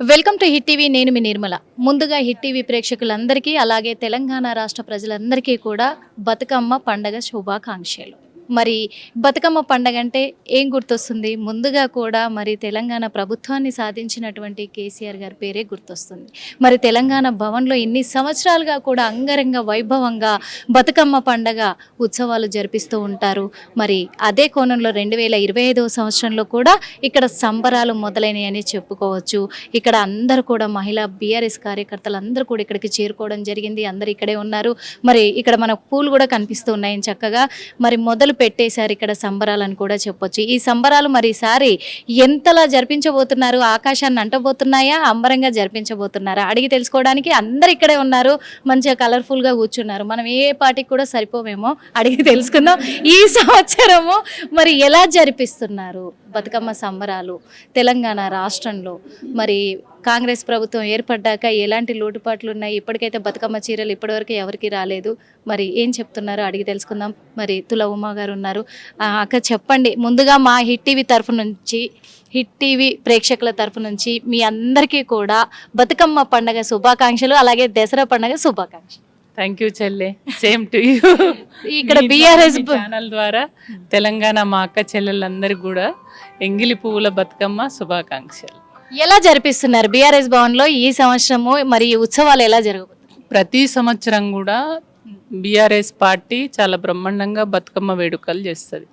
Welcome to hit TV నేను మీ నిర్మల. ముందుగా hit TV ప్రేక్షకులందరికీ అలాగే తెలంగాణ రాష్ట్ర ప్రజలందరికీ కూడా బతుకమ్మ పండగ శుభాకాంక్షలు. మరి బతుకమ్మ పండగ అంటే ఏం గుర్తొస్తుంది? ముందుగా కూడా మరి తెలంగాణ ప్రభుత్వాన్ని సాధించినటువంటి కేసీఆర్ గారి పేరే గుర్తొస్తుంది. మరి తెలంగాణ భవన్లో ఇన్ని సంవత్సరాలుగా కూడా అంగరంగ వైభవంగా బతుకమ్మ పండగ ఉత్సవాలు జరిపిస్తూ ఉంటారు. మరి అదే కోణంలో రెండు వేల ఇరవై ఐదవ సంవత్సరంలో కూడా ఇక్కడ సంబరాలు మొదలైనవి చెప్పుకోవచ్చు. ఇక్కడ అందరూ కూడా మహిళా బీఆర్ఎస్ కార్యకర్తలు అందరూ కూడా ఇక్కడికి చేరుకోవడం జరిగింది. అందరు ఇక్కడే ఉన్నారు. మరి ఇక్కడ మన పూలు కూడా కనిపిస్తూ ఉన్నాయి చక్కగా. మరి మొదలు పెట్టేశారు ఇక్కడ సంబరాలని కూడా చెప్పొచ్చు. ఈ సంబరాలు మరి ఈసారి ఎంతలా జరిపించబోతున్నారు? ఆకాశాన్ని అంటబోతున్నాయా? అంబరంగా జరిపించబోతున్నారా? అడిగి తెలుసుకోవడానికి అందరు ఇక్కడే ఉన్నారు. మంచిగా కలర్ఫుల్గా కూర్చున్నారు. మనం ఏ పార్టీకి కూడా సరిపోమేమో అడిగి తెలుసుకుందాం. ఈ సంవత్సరము మరి ఎలా జరిపిస్తున్నారు? బతుకమ్మ సంబరాలు తెలంగాణ రాష్ట్రంలో. మరి కాంగ్రెస్ ప్రభుత్వం ఏర్పడ్డాక ఎలాంటి లోటుపాట్లు ఉన్నాయి? ఇప్పటికైతే బతుకమ్మ చీరలు ఇప్పటివరకు ఎవరికి రాలేదు. మరి ఏం చెప్తున్నారో అడిగి తెలుసుకుందాం. మరి తుల ఉమా గారు ఉన్నారు. అక్క చెప్పండి. ముందుగా మా హిట్ టీవీ తరఫు నుంచి హిట్ టీవీ ప్రేక్షకుల తరఫు నుంచి మీ అందరికీ కూడా బతుకమ్మ పండగ శుభాకాంక్షలు అలాగే దసరా పండగ శుభాకాంక్షలు. థ్యాంక్ యూ చెల్లె. సేమ్ టు యూ ఇక్కడ BRS బ- ఛానల్ ద్వారా తెలంగాణ మా అక్క చెల్లెళ్ళందరికీ కూడా ఎంగిలి పువ్వుల బతుకమ్మ శుభాకాంక్షలు. ఎలా జరిపిస్తున్నారు బీఆర్ఎస్ భవన్లో ఈ సంవత్సరము మరి ఈ ఉత్సవాలు ఎలా జరగబోతున్నాయి? ప్రతి సంవత్సరం కూడా బీఆర్ఎస్ పార్టీ చాలా బ్రహ్మాండంగా బతుకమ్మ వేడుకలు చేస్తుంది.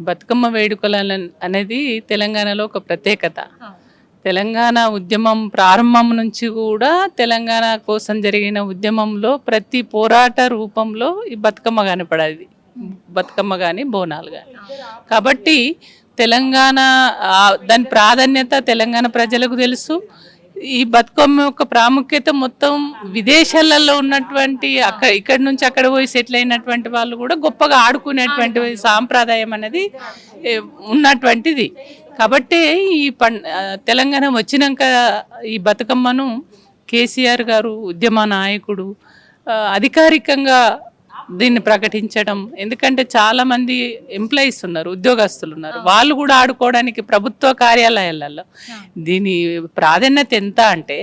బతుకమ్మ వేడుకలు అన- అనేది తెలంగాణలో ఒక ప్రత్యేకత. తెలంగాణ ఉద్యమం ప్రారంభం నుంచి కూడా తెలంగాణ కోసం జరిగిన ఉద్యమంలో ప్రతి పోరాట రూపంలో ఈ బతుకమ్మ కనపడేది బతుకమ్మ కానీ బోనాలు కానీ కాబట్టి తెలంగాణ దాని ప్రాధాన్యత తెలంగాణ ప్రజలకు తెలుసు. ఈ బతుకమ్మ యొక్క ప్రాముఖ్యత మొత్తం విదేశాలలో ఉన్నటువంటి అక్కడ ఇక్కడ నుంచి అక్కడ పోయి సెటిల్ అయినటువంటి వాళ్ళు కూడా గొప్పగా ఆడుకునేటువంటి సాంప్రదాయం అనేది ఉన్నటువంటిది. కాబట్టి ఈ పం తెలంగాణ వచ్చినాక ఈ బతుకమ్మను కేసీఆర్ గారు ఉద్యమ నాయకుడు అధికారికంగా దీన్ని ప్రకటించడం. ఎందుకంటే చాలా మంది ఎంప్లాయీస్ ఉన్నారు ఉద్యోగస్తులు ఉన్నారు. వాళ్ళు కూడా ఆడుకోవడానికి ప్రభుత్వ కార్యాలయాలలో దీని ప్రాధాన్యత ఎంత అంటే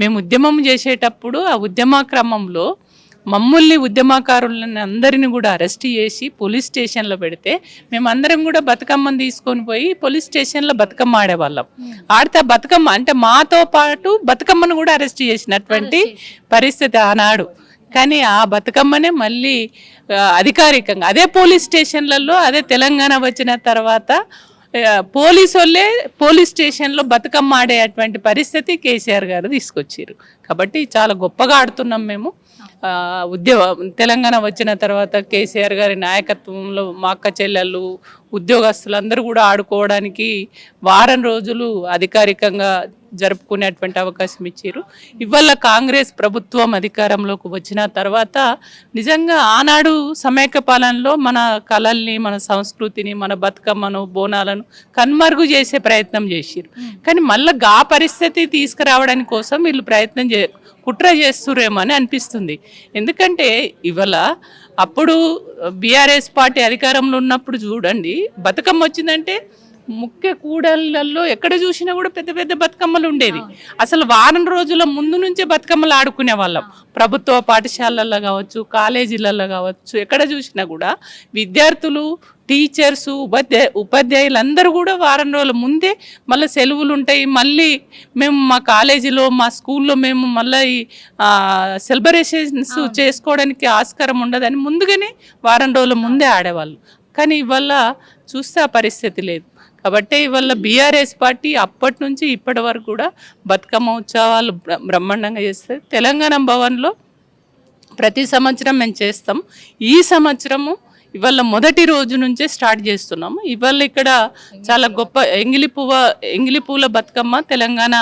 మేము ఉద్యమం చేసేటప్పుడు ఆ ఉద్యమ క్రమంలో మమ్మల్ని ఉద్యమకారులని అందరిని కూడా అరెస్ట్ చేసి పోలీస్ స్టేషన్లో పెడితే మేమందరం కూడా బతుకమ్మని తీసుకొని పోయి పోలీస్ స్టేషన్లో బతుకమ్మ ఆడేవాళ్ళం. ఆడితే ఆ బతుకమ్మ అంటే మాతో పాటు బతుకమ్మను కూడా అరెస్ట్ చేసినటువంటి పరిస్థితి ఆనాడు. కానీ ఆ బతుకమ్మనే మళ్ళీ అధికారికంగా అదే పోలీస్ స్టేషన్లలో అదే తెలంగాణ వచ్చిన తర్వాత పోలీసు వాళ్ళే పోలీస్ స్టేషన్లో బతుకమ్మ ఆడేటువంటి పరిస్థితి కేసీఆర్ గారు తీసుకొచ్చారు కాబట్టి చాలా గొప్పగా ఆడుతున్నాం మేము. ఆ, ఉద్యమ తెలంగాణ వచ్చిన తర్వాత కేసీఆర్ గారి నాయకత్వంలో మా అక్క చెల్లెళ్ళు ఉద్యోగస్తులు అందరూ కూడా ఆడుకోవడానికి వారం రోజులు అధికారికంగా జరుపుకునేటువంటి అవకాశం ఇచ్చారు. ఇవాళ కాంగ్రెస్ ప్రభుత్వం అధికారంలోకి వచ్చిన తర్వాత నిజంగా ఆనాడు సమైక్య పాలనలో మన కళల్ని మన సంస్కృతిని మన బతుకమ్మను బోనాలను కనుమరుగు చేసే ప్రయత్నం చేసిరు కానీ మళ్ళీ గా పరిస్థితి తీసుకురావడానికి కోసం వీళ్ళు ప్రయత్నం చే కుట్ర చేస్తురేమో అని అనిపిస్తుంది. ఎందుకంటే ఇవాళ అప్పుడు బీఆర్ఎస్ పార్టీ అధికారంలో ఉన్నప్పుడు చూడండి బతుకమ్మ వచ్చిందంటే ముఖ్య కూడళ్ళలో ఎక్కడ చూసినా కూడా పెద్ద పెద్ద బతుకమ్మలు ఉండేవి. అసలు వారం రోజుల ముందు నుంచే బతుకమ్మలు ఆడుకునే వాళ్ళం. ప్రభుత్వ పాఠశాలల్లో కావచ్చు కాలేజీలలో కావచ్చు ఎక్కడ చూసినా కూడా విద్యార్థులు టీచర్స్ ఉపాధ్యాయ ఉపాధ్యాయులు అందరూ కూడా వారం రోజుల ముందే మళ్ళీ సెలవులు ఉంటాయి మళ్ళీ మేము మా కాలేజీలో మా స్కూల్లో మేము మళ్ళీ సెలబ్రేషన్స్ చేసుకోవడానికి ఆస్కారం ఉండదని ముందుగానే వారం రోజుల ముందే ఆడేవాళ్ళు. కానీ ఇవాళ చూస్తే ఆ పరిస్థితి లేదు. కాబట్టి ఇవాళ బీఆర్ఎస్ పార్టీ అప్పటి నుంచి ఇప్పటి వరకు కూడా బతుకమ్మ ఉత్సవాలు బ్ర- బ్రహ్మాండంగా చేస్తుంది. తెలంగాణ భవన్లో ప్రతి సంవత్సరం మేము చేస్తాం. ఈ సంవత్సరము ఇవాళ మొదటి రోజు నుంచే స్టార్ట్ చేస్తున్నాము. ఇవాళ ఇక్కడ చాలా గొప్ప ఎంగిలి పువ్వ ఎంగిలి పూల బతుకమ్మ తెలంగాణ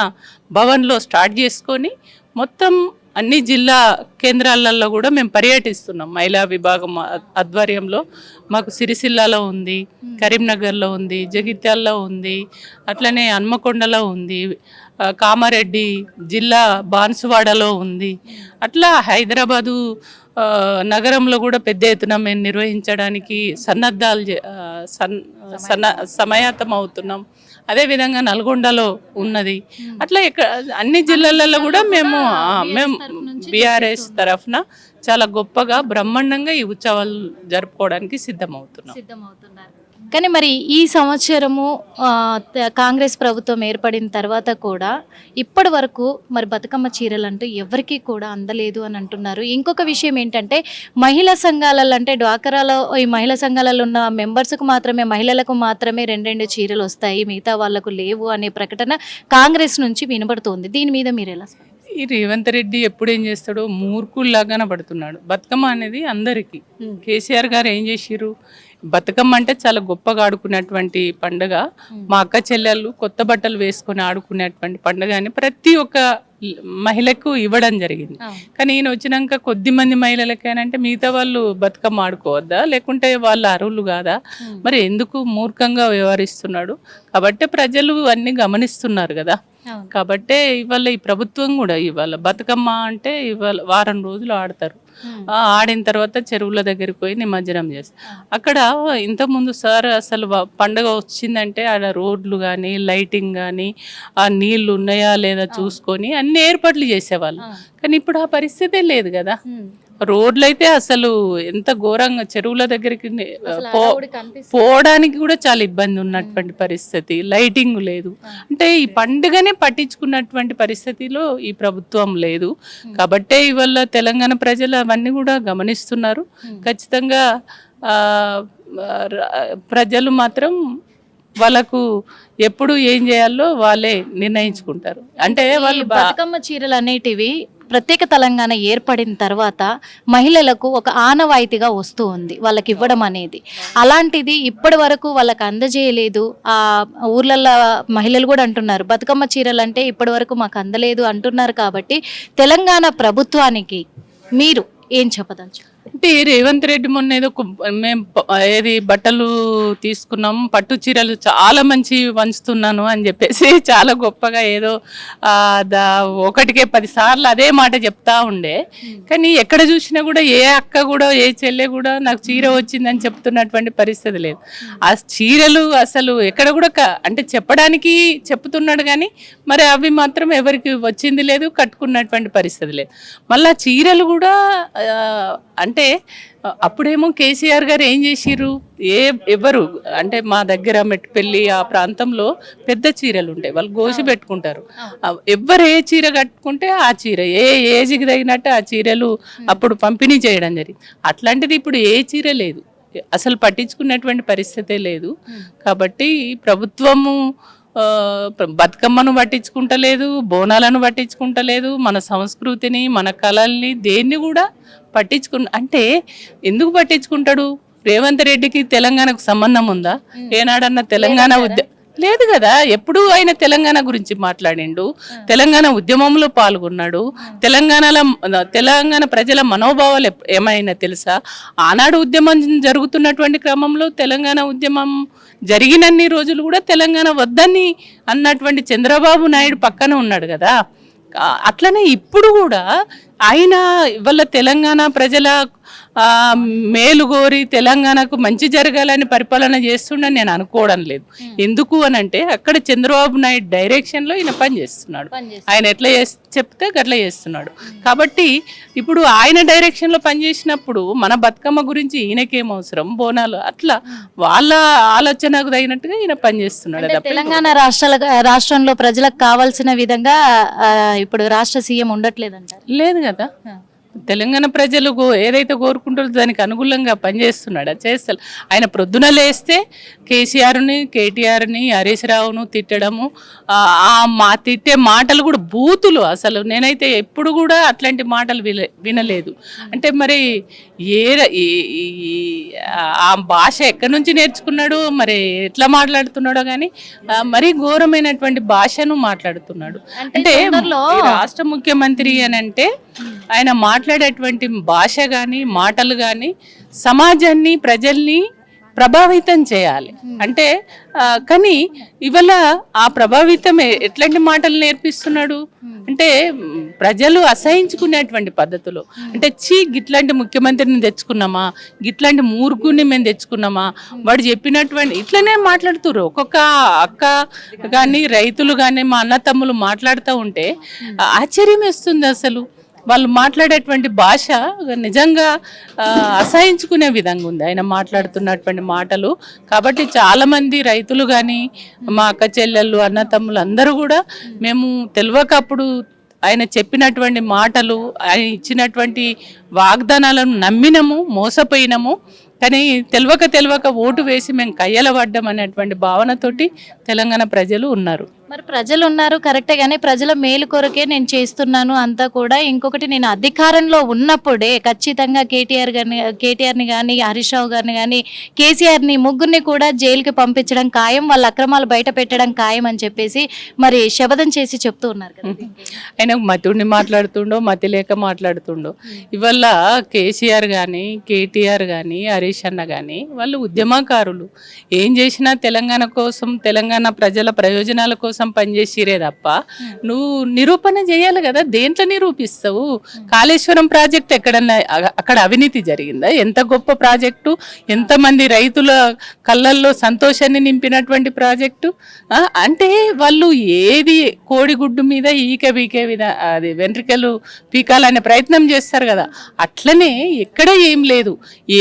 భవన్లో స్టార్ట్ చేసుకొని మొత్తం అన్ని జిల్లా కేంద్రాలలో కూడా మేము పర్యటిస్తున్నాం. మహిళా విభాగం ఆధ్వర్యంలో మాకు సిరిసిల్లాలో ఉంది కరీంనగర్లో ఉంది జగిత్యాల్లో ఉంది అట్లనే హన్మకొండలో ఉంది కామారెడ్డి జిల్లా బాన్సువాడలో ఉంది. అట్లా హైదరాబాదు నగరంలో కూడా పెద్ద ఎత్తున మేము నిర్వహించడానికి సన్నద్ధాలు సన్న సమాయత్తం అవుతున్నాం. అదేవిధంగా నల్గొండలో ఉన్నది. అట్లా ఇక్కడ అన్ని జిల్లాలలో కూడా మేము మేము బీఆర్ఎస్ తరఫున చాలా గొప్పగా బ్రహ్మాండంగా ఈ ఉత్సవాలు జరుపుకోవడానికి సిద్ధమవుతున్నాం. సిద్ధమవుతున్నారు. కానీ మరి ఈ సంవత్సరము కాంగ్రెస్ ప్రభుత్వం ఏర్పడిన తర్వాత కూడా ఇప్పటి వరకు మరి బతుకమ్మ చీరలు అంటూ ఎవరికీ కూడా అందలేదు అని అంటున్నారు. ఇంకొక విషయం ఏంటంటే మహిళా సంఘాలలో అంటే డ్వాకరాలో ఈ మహిళా సంఘాలలో ఉన్న మెంబర్స్కు మాత్రమే మహిళలకు మాత్రమే రెండు రెండు చీరలు వస్తాయి మిగతా వాళ్ళకు లేవు అనే ప్రకటన కాంగ్రెస్ నుంచి వినబడుతోంది. దీని మీద మీరు ఎలా? ఈ రేవంత్ రెడ్డి ఎప్పుడు ఏం చేస్తాడో మూర్ఖుల్లాగానే పడుతున్నాడు. బతుకమ్మ అనేది అందరికీ. కేసీఆర్ గారు ఏం చేసిర్రు? బతుకమ్మ అంటే చాలా గొప్పగా ఆడుకునేటువంటి పండుగ. మా అక్క చెల్లెళ్ళు కొత్త బట్టలు వేసుకొని ఆడుకునేటువంటి పండుగ అని ప్రతి ఒక్క మహిళకు ఇవ్వడం జరిగింది. కానీ ఈయన వచ్చినాక కొద్ది మంది మహిళలకేనంటే మిగతా వాళ్ళు బతుకమ్మ ఆడుకోవద్దా? లేకుంటే వాళ్ళ అరువులు కాదా? మరి ఎందుకు మూర్ఖంగా వ్యవహరిస్తున్నాడు? కాబట్టి ప్రజలు అన్ని గమనిస్తున్నారు కదా. కాబట్టే ఇవాళ ఈ ప్రభుత్వం కూడా ఇవాళ బతుకమ్మ అంటే ఇవాళ వారం రోజులు ఆడతారు. ఆడిన తర్వాత చెరువుల దగ్గరికి పోయి నిమజ్జనం చేస్తారు అక్కడ ఇంతకుముందు సార్ అసలు పండగ వచ్చిందంటే ఆడ రోడ్లు కానీ లైటింగ్ కానీ ఆ నీళ్ళు ఉన్నాయా లేదా చూసుకొని అన్ని ఏర్పాట్లు చేసేవాళ్ళు. కానీ ఇప్పుడు ఆ పరిస్థితే లేదు కదా. ఉమ్. రోడ్లు అయితే అసలు ఎంత ఘోరంగా చెరువుల దగ్గరికి. పోవడానికి కూడా చాలా ఇబ్బంది ఉన్నటువంటి పరిస్థితి. లైటింగ్ లేదు. అంటే ఈ పండుగనే పట్టించుకున్నటువంటి పరిస్థితిలో ఈ ప్రభుత్వం లేదు. కాబట్టే ఇవాళ తెలంగాణ ప్రజలు అవన్నీ కూడా గమనిస్తున్నారు. ఖచ్చితంగా ప్రజలు మాత్రం వాళ్ళకు ఎప్పుడు ఏం చేయాలో వాళ్ళే నిర్ణయించుకుంటారు. అంటే వాళ్ళు బతుకమ్మ చీరలు అనేటివి ప్రత్యేక తెలంగాణ ఏర్పడిన తర్వాత మహిళలకు ఒక ఆనవాయితీగా వస్తూ ఉంది వాళ్ళకి ఇవ్వడం అనేది. అలాంటిది ఇప్పటి వరకు వాళ్ళకి అందజేయలేదు. ఆ ఊర్లలో మహిళలు కూడా అంటున్నారు బతుకమ్మ చీరలు అంటే ఇప్పటి వరకు మాకు అందలేదు అంటున్నారు కాబట్టి తెలంగాణ ప్రభుత్వానికి మీరు ఏం చెప్పదలుచు అంటే రేవంత్ రెడ్డి మొన్న ఏదో మేము ఏది బట్టలు తీసుకున్నాం పట్టు చీరలు చాలా మంచి వంచుతున్నాను అని చెప్పేసి చాలా గొప్పగా ఏదో దా ఒకటికే పది సార్లు అదే మాట చెప్తా ఉండే. కానీ ఎక్కడ చూసినా కూడా ఏ అక్క కూడా ఏ చెల్లె కూడా నాకు చీర వచ్చిందని చెప్తున్నటువంటి పరిస్థితి లేదు. ఆ చీరలు అసలు ఎక్కడ కూడా క- అంటే చెప్పడానికి చెప్తున్నాడు కానీ మరి అవి మాత్రం ఎవరికి వచ్చింది లేదు కట్టుకున్నటువంటి పరిస్థితి లేదు. మళ్ళా చీరలు కూడా అంటే అప్పుడేమో కేసీఆర్ గారు ఏం చేసిర్రు? ఏ ఎవరు అంటే మా దగ్గర మెట్టుపెల్లి ఆ ప్రాంతంలో పెద్ద చీరలు ఉంటాయి వాళ్ళు గోసి పెట్టుకుంటారు. ఆ, ఎవ్వరు ఏ చీర కట్టుకుంటే ఆ చీర ఏ ఏజ్కి తగినట్టు ఆ చీరలు అప్పుడు పంపిణీ చేయడం జరిగింది. అట్లాంటిది ఇప్పుడు ఏ చీర లేదు. అసలు పట్టించుకున్నటువంటి పరిస్థితే లేదు. కాబట్టి ప్రభుత్వము బతుకమ్మను పట్టించుకుంటలేదు బోనాలను పట్టించుకుంటలేదు మన సంస్కృతిని మన కళల్ని దేన్ని కూడా పట్టించుకు అంటే ఎందుకు పట్టించుకుంటాడు? రేవంత్ రెడ్డికి తెలంగాణకు సంబంధం ఉందా? ఏనాడన్నా తెలంగాణ ఉద్య లేదు కదా? ఎప్పుడు ఆయన తెలంగాణ గురించి మాట్లాడిండు. తెలంగాణ ఉద్యమంలో పాల్గొన్నాడు. తెలంగాణలో తెలంగాణ ప్రజల మనోభావాలు ఏమైనా తెలుసా? ఆనాడు ఉద్యమం జరుగుతున్నటువంటి క్రమంలో తెలంగాణ ఉద్యమం జరిగినన్ని రోజులు కూడా తెలంగాణ వద్దని అన్నటువంటి చంద్రబాబు నాయుడు పక్కన ఉన్నాడు కదా. అట్లనే ఇప్పుడు కూడా ఆయన ఇవాళ తెలంగాణ ప్రజల మేలు కోరి తెలంగాణకు మంచి జరగాలని పరిపాలన చేస్తుండని నేను అనుకోవడం లేదు. ఎందుకు అని అంటే అక్కడ చంద్రబాబు నాయుడు డైరెక్షన్లో ఈయన పని చేస్తున్నాడు. ఆయన ఎట్లా చెప్తే అట్లా చేస్తున్నాడు. కాబట్టి ఇప్పుడు ఆయన డైరెక్షన్లో పనిచేసినప్పుడు మన బతుకమ్మ గురించి ఈయనకేం అవసరం? బోనాలు అట్లా వాళ్ళ ఆలోచనకు తగినట్టుగా ఈయన పనిచేస్తున్నాడు తెలంగాణ రాష్ట్రాల రాష్ట్రంలో ప్రజలకు కావాల్సిన విధంగా ఇప్పుడు రాష్ట్ర సీఎం ఉండట్లేదంటారు. లేదు కదా. తెలంగాణ ప్రజలు ఏదైతే కోరుకుంటారో దానికి అనుకూలంగా పనిచేస్తున్నాడు? అది చేస్తారు ఆయన ప్రొద్దున లేస్తే కేసీఆర్ని కేటీఆర్ని హరీష్ రావును తిట్టడము ఆ మా తిట్టే మాటలు కూడా బూతులు అసలు. నేనైతే ఎప్పుడు కూడా అట్లాంటి మాటలు విన వినలేదు. అంటే మరి ఏ ఆ భాష ఎక్కడి నుంచి నేర్చుకున్నాడు మరి ఎట్లా మాట్లాడుతున్నాడో కానీ మరీ ఘోరమైనటువంటి భాషను మాట్లాడుతున్నాడు. అంటే రాష్ట్ర ముఖ్యమంత్రి అని అంటే ఆయన మాట్లాడేటువంటి భాష కానీ మాటలు కానీ సమాజాన్ని ప్రజల్ని ప్రభావితం చేయాలి. అంటే కానీ ఇవాళ ఆ ప్రభావితం ఎట్లాంటి మాటలు నేర్పిస్తున్నాడు? అంటే ప్రజలు అసహించుకునేటువంటి పద్ధతులు. అంటే చీ గిట్లాంటి ముఖ్యమంత్రిని తెచ్చుకున్నామా? గిట్లాంటి మూర్ఖుని మేము తెచ్చుకున్నామా? వాడు చెప్పినటువంటి ఇట్లనే మాట్లాడుతుర్రు. ఒక్కొక్క అక్క కానీ రైతులు కానీ మా అన్న తమ్ములు మాట్లాడుతూ ఉంటే ఆశ్చర్యం వేస్తుంది అసలు. వాళ్ళు మాట్లాడేటువంటి భాష నిజంగా అసహించుకునే విధంగా ఉంది. ఆయన మాట్లాడుతున్నటువంటి మాటలు. కాబట్టి చాలామంది రైతులు కానీ మా అక్క చెల్లెళ్ళు అన్న తమ్ములు అందరూ కూడా మేము తెలియకప్పుడు ఆయన చెప్పినటువంటి మాటలు ఆయన ఇచ్చినటువంటి వాగ్దానాలను నమ్మినము మోసపోయినము. కానీ తెలియక తెలియక ఓటు వేసి మేము కయ్యల పడ్డం అనేటువంటి భావనతోటి తెలంగాణ ప్రజలు ఉన్నారు. మరి ప్రజలు ఉన్నారు కరెక్టే కానీ ప్రజల మేలు కొరకే నేను చేస్తున్నాను అంతా కూడా. ఇంకొకటి నేను అధికారంలో ఉన్నప్పుడే ఖచ్చితంగా కేటీఆర్ గారిని కేటీఆర్ని కానీ హరీష్ రావు గారిని కానీ కేసీఆర్ని ముగ్గురిని కూడా జైలుకి పంపించడం ఖాయం వాళ్ళ అక్రమాలు బయట పెట్టడం ఖాయం అని చెప్పేసి మరి శపథం చేసి చెప్తూ ఉన్నారు కదా. ఆయన మతుడిని మాట్లాడుతుండో మతి లేక మాట్లాడుతుండో ఇవల్ల కేసీఆర్ కానీ కేటీఆర్ కానీ హరీష్ అన్న కానీ వాళ్ళు ఉద్యమకారులు. ఏం చేసినా తెలంగాణ కోసం తెలంగాణ ప్రజల ప్రయోజనాల కోసం పనిచేసిరే తప్ప నువ్వు నిరూపణ చేయాలి కదా దేంట్లో నిరూపిస్తావు? కాళేశ్వరం ప్రాజెక్ట్ ఎక్కడన్నా అక్కడ అవినీతి జరిగిందా? ఎంత గొప్ప ప్రాజెక్టు? ఎంతమంది రైతుల కళ్ళల్లో సంతోషాన్ని నింపినటువంటి ప్రాజెక్టు? అంటే వాళ్ళు ఏది కోడిగుడ్డు మీద ఈక బీకే విధ అది వెంట్రుకలు పీకాలనే ప్రయత్నం చేస్తారు కదా. అట్లనే ఎక్కడ ఏం లేదు.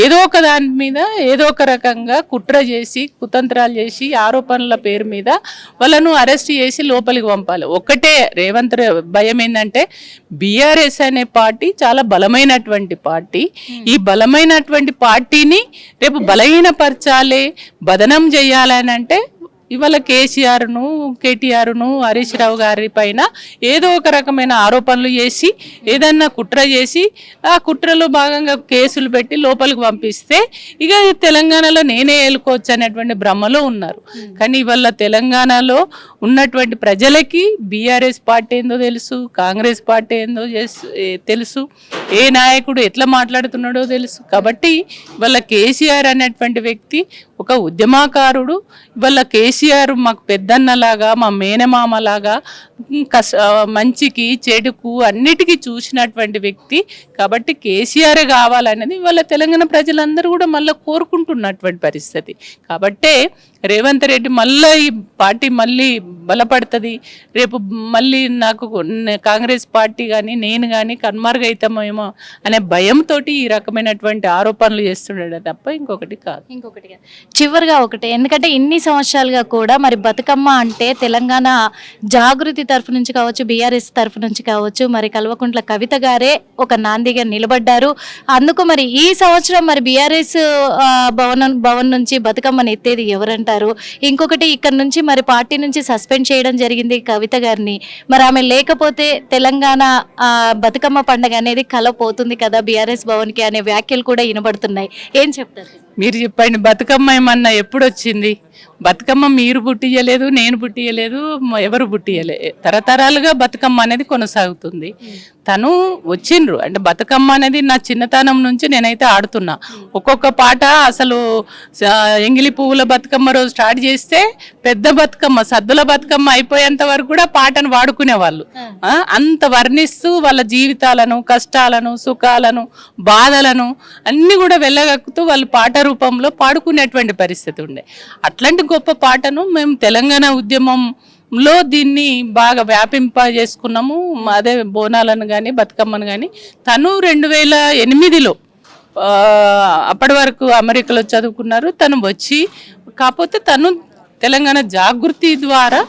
ఏదో ఒక దాని మీద ఏదో ఒక రకంగా కుట్ర చేసి కుతంత్రాలు చేసి ఆరోపణల పేరు మీద వాళ్ళను అరెస్ట్ చేసి లోపలికి పంపాలి. ఒక్కటే రేవంత్ భయం ఏంటంటే బీఆర్ఎస్ అనే పార్టీ చాలా బలమైనటువంటి పార్టీ. ఈ బలమైనటువంటి పార్టీని రేపు బలహీనపరచాలి బదనం చేయాలని అంటే ఇవాళ కేసీఆర్ను కేటీఆర్ను హరీష్ రావు గారి పైన ఏదో ఒక రకమైన ఆరోపణలు చేసి ఏదన్నా కుట్ర చేసి ఆ కుట్రలో భాగంగా కేసులు పెట్టి లోపలికి పంపిస్తే ఇక తెలంగాణలో నేనే ఏలుకోవచ్చు అనేటువంటి భ్రమలో ఉన్నారు. కానీ ఇవాళ తెలంగాణలో ఉన్నటువంటి ప్రజలకి బీఆర్ఎస్ పార్టీ ఏందో తెలుసు కాంగ్రెస్ పార్టీ ఏందో తెలుసు. ఏ నాయకుడు ఎట్లా మాట్లాడుతున్నాడో తెలుసు. కాబట్టి ఇవాళ కేసీఆర్ అనేటువంటి వ్యక్తి ఒక ఉద్యమకారుడు. ఇవాళ కేసీఆర్ మాకు పెద్దన్నలాగా మా మేనమామలాగా కష్ట మంచికి చెడుకు అన్నిటికీ చూసినటువంటి వ్యక్తి. కాబట్టి కేసీఆర్ కావాలనేది ఇవాళ తెలంగాణ ప్రజలందరూ కూడా మళ్ళీ కోరుకుంటున్నటువంటి పరిస్థితి. కాబట్టే రేవంత్ రెడ్డి మళ్ళీ ఈ పార్టీ మళ్ళీ బలపడుతుంది. రేపు మళ్ళీ నాకు కాంగ్రెస్ పార్టీ కానీ నేను కానీ కన్మార్గైతామేమో అనే భయంతో ఈ రకమైనటువంటి ఆరోపణలు చేస్తున్నాడు తప్ప ఇంకొకటి కాదు. ఇంకొకటి కాదు. చివరిగా ఒకటే ఎందుకంటే ఇన్ని సంవత్సరాలుగా కూడా మరి బతుకమ్మ అంటే తెలంగాణ జాగృతి తరఫు నుంచి కావచ్చు బీఆర్ఎస్ తరఫు నుంచి కావచ్చు మరి కల్వకుంట్ల కవిత గారే ఒక నాందిగా నిలబడ్డారు. అందుకు మరి ఈ సంవత్సరం మరి బీఆర్ఎస్ భవనం భవన్ నుంచి బతుకమ్మని ఎత్తేది ఎవరంటారు? ఇంకొకటి ఇక్కడ నుంచి మరి పార్టీ నుంచి సస్పెండ్ చేయడం జరిగింది కవిత గారిని. మరి ఆమె లేకపోతే తెలంగాణ బతుకమ్మ పండగ అనేది కలపోతుంది కదా బీఆర్ఎస్ భవన్కి అనే వ్యాఖ్యలు కూడా వినబడుతున్నాయి. ఏం చెప్తారు? మీరు చెప్పండి బతుకమ్మ ఏమన్నా ఎప్పుడు వచ్చింది బతుకమ్మ మీరు పుట్టియలేదు నేను పుట్టియలేదు ఎవరు పుట్టియలే తరతరాలుగా బతుకమ్మ అనేది కొనసాగుతుంది. తను వచ్చిండ్రు అంటే బతుకమ్మ అనేది నా చిన్నతనం నుంచి నేనైతే ఆడుతున్నా. ఒక్కొక్క పాట అసలు ఎంగిలి పువ్వుల బతుకమ్మ రోజు స్టార్ట్ చేస్తే పెద్ద బతుకమ్మ సద్దుల బతుకమ్మ అయిపోయేంత వరకు కూడా పాటను వాడుకునేవాళ్ళు. ఆ, అంత వర్ణిస్తూ వాళ్ళ జీవితాలను కష్టాలను సుఖాలను బాధలను అన్ని కూడా వెళ్ళగక్కుతూ వాళ్ళు పాట రూపంలో పాడుకునేటువంటి పరిస్థితి ఉండే. అట్లాంటి గొప్ప పాటను మేము తెలంగాణ ఉద్యమంలో దీన్ని బాగా వ్యాపింప చేసుకున్నాము అదే బోనాలను కానీ బతుకమ్మను కానీ తను రెండు వేల ఎనిమిదిలో అప్పటి వరకు అమెరికాలో చదువుకున్నారు. తను వచ్చి కాకపోతే తను తెలంగాణ జాగృతి ద్వారా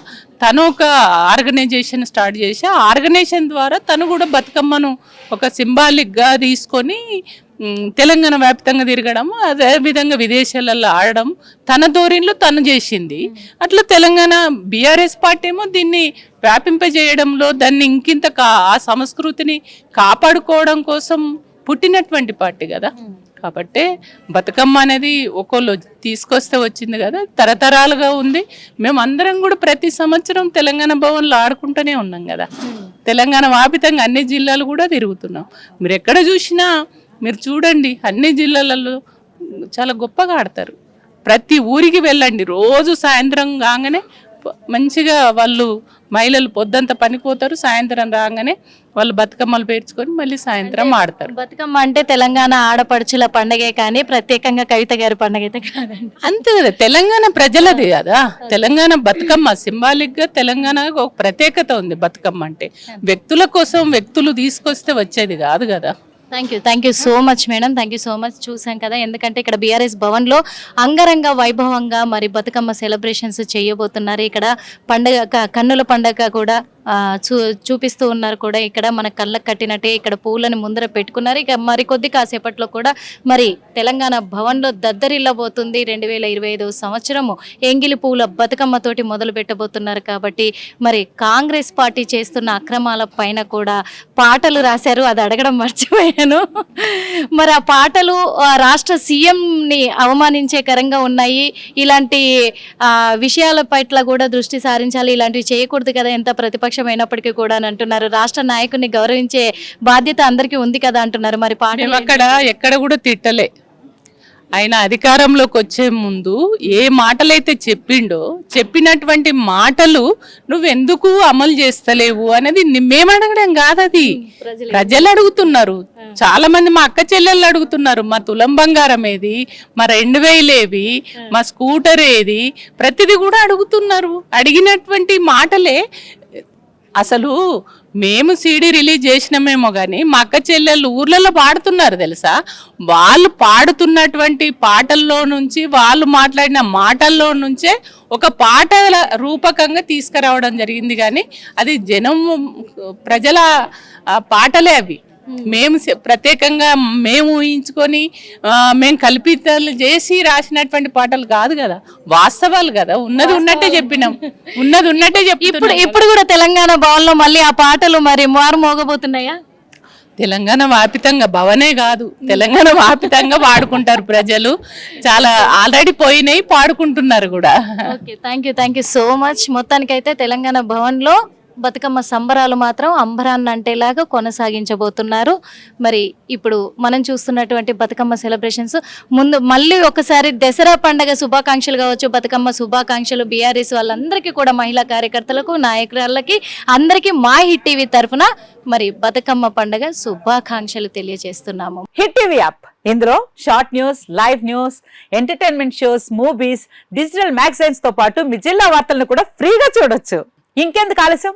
తను ఒక ఆర్గనైజేషన్ స్టార్ట్ చేసి ఆర్గనైజేషన్ ద్వారా తను కూడా బతుకమ్మను ఒక సింబాలిక్గా తీసుకొని తెలంగాణ వ్యాప్తంగా తిరగడం అదే విధంగా విదేశాలలో ఆడడం తన ధోరణిలో తను చేసింది. అట్లా తెలంగాణ బీఆర్ఎస్ పార్టీ ఏమో దీన్ని వ్యాపింపజేయడంలో దాన్ని ఇంకింత కా ఆ సంస్కృతిని కాపాడుకోవడం కోసం పుట్టినటువంటి పార్టీ కదా. కాబట్టే బతుకమ్మ అనేది ఒకళ్ళు తీసుకొస్తే వచ్చింది కదా తరతరాలుగా ఉంది. మేము అందరం కూడా ప్రతి సంవత్సరం తెలంగాణ భవన్లో ఆడుకుంటూనే ఉన్నాం కదా. తెలంగాణ వాపితంగా అన్ని జిల్లాలు కూడా తిరుగుతున్నాం. మీరు ఎక్కడ చూసినా మీరు చూడండి అన్ని జిల్లాలలో చాలా గొప్పగా ఆడతారు. ప్రతి ఊరికి వెళ్ళండి. రోజు సాయంత్రం కాగానే మంచిగా వాళ్ళు మహిళలు పొద్దంతా పనిపోతారు సాయంత్రం రాగానే వాళ్ళు బతుకమ్మలు పేర్చుకొని మళ్ళీ సాయంత్రం ఆడతారు. బతుకమ్మ అంటే తెలంగాణ ఆడపడుచుల పండగే కానీ ప్రత్యేకంగా కవిత గారి పండగ అయితే కాదండి. అంతే కదా తెలంగాణ ప్రజలది కదా. తెలంగాణ బతుకమ్మ సింబాలిక్గా తెలంగాణకు ఒక ప్రత్యేకత ఉంది బతుకమ్మ అంటే. వ్యక్తుల కోసం వ్యక్తులు తీసుకొస్తే వచ్చేది కాదు కదా. Thank you thank you so much madam thank you so much చూసాం కదా. ఎందుకంటే ఇక్కడ బీఆర్ఎస్ భవన్లో అంగరంగ వైభవంగా మరి బతుకమ్మ సెలబ్రేషన్స్ చేయబోతున్నారు. ఇక్కడ పండగ క- కన్నుల పండగ కూడా చూ చూపిస్తూ ఉన్నారు కూడా. ఇక్కడ మన కళ్ళకు కట్టినట్టే ఇక్కడ పూలను ముందర పెట్టుకున్నారు. ఇక మరి కొద్ది కాసేపట్లో కూడా మరి తెలంగాణ భవన్లో దద్దరిల్లబోతుంది రెండు వేల ఇరవై ఐదు సంవత్సరము. ఎంగిలి పూల బతుకమ్మతోటి మొదలు పెట్టబోతున్నారు కాబట్టి మరి కాంగ్రెస్ పార్టీ చేస్తున్న అక్రమాల పైన కూడా పాటలు రాశారు. అది అడగడం మర్చిపోయాను. మరి ఆ పాటలు ఆ, రాష్ట్ర సీఎంని అవమానించే కరంగా ఉన్నాయి. ఇలాంటి విషయాల పట్ల కూడా దృష్టి సారించాలి. ఇలాంటివి చేయకూడదు కదా. ఎంత ప్రతిపక్ష అయినప్పటికీ కూడా అని అంటున్నారు. రాష్ట్ర నాయకుడిని గౌరవించే బాధ్యత అందరికీ ఉంది కదా అంటున్నారు. మరి పాటలు అక్కడ ఎక్కడ కూడా తిట్టలే. ఆయన అధికారంలోకి వచ్చే ముందు ఏ మాటలైతే చెప్పిండో చెప్పినటువంటి మాటలు నువ్వెందుకు అమలు చేస్తలేవు అనేది ని- మేము అడగడం కాదు అది. ప్రజలు ప్రజలు అడుగుతున్నారు. చాలా మంది మా అక్క చెల్లెళ్ళు అడుగుతున్నారు. మా తులం బంగారం ఏది? మా రెండు వేలేవి మా స్కూటర్ ఏది? ప్రతిదీ కూడా అడుగుతున్నారు. అడిగినటువంటి మాటలే అసలు మేము సీడీ రిలీజ్ చేసినామేమో కానీ మా అక్క చెల్లెళ్ళు ఊర్లలో పాడుతున్నారు తెలుసా? వాళ్ళు పాడుతున్నటువంటి పాటల్లో నుంచి వాళ్ళు మాట్లాడిన మాటల్లో నుంచే ఒక పాటల రూపకంగా తీసుకురావడం జరిగింది కానీ అది జనం ప్రజల పాటలే అవి. మేము ప్రత్యేకంగా మేము ఊహించుకొని మేము కల్పితాలు చేసి రాసినటువంటి పాటలు కాదు కదా. వాస్తవాలు కదా. ఉన్నది ఉన్నట్టే చెప్పినాం. ఉన్నది ఉన్నట్టే ఇప్పుడు చెప్తున్నాం ఇప్పుడు కూడా తెలంగాణ భవన్లో మళ్ళీ ఆ పాటలు మరి మారు మోగబోతున్నాయా? తెలంగాణ వాపితంగా భవనే కాదు. తెలంగాణ వాపితంగా పాడుకుంటారు ప్రజలు. చాలా ఆల్రెడీ పోయినాయి పాడుకుంటున్నారు కూడా. Okay thank you thank you so much. మొత్తానికైతే తెలంగాణ భవన్లో బతుకమ్మ సంబరాలు మాత్రం అంబరాన్ని అంటేలాగా కొనసాగించబోతున్నారు. మరి ఇప్పుడు మనం చూస్తున్నటువంటి బతుకమ్మ సెలబ్రేషన్స్ ముందు మళ్ళీ ఒకసారి దసరా పండగ శుభాకాంక్షలు కావచ్చు బతుకమ్మ శుభాకాంక్షలు బీఆర్ఎస్ వాళ్ళందరికీ కూడా మహిళా కార్యకర్తలకు నాయకురాళ్ళకి అందరికీ మా హిట్ టీవీ తరఫున మరి బతుకమ్మ పండగ శుభాకాంక్షలు తెలియజేస్తున్నాము. Hit TV app. ఇందులో short news live news entertainment shows movies digital మ్యాగజైన్స్తో పాటు మీ జిల్లా వార్తలను కూడా ఫ్రీగా చూడొచ్చు. ఇంకెందుకు ఆలస్యం?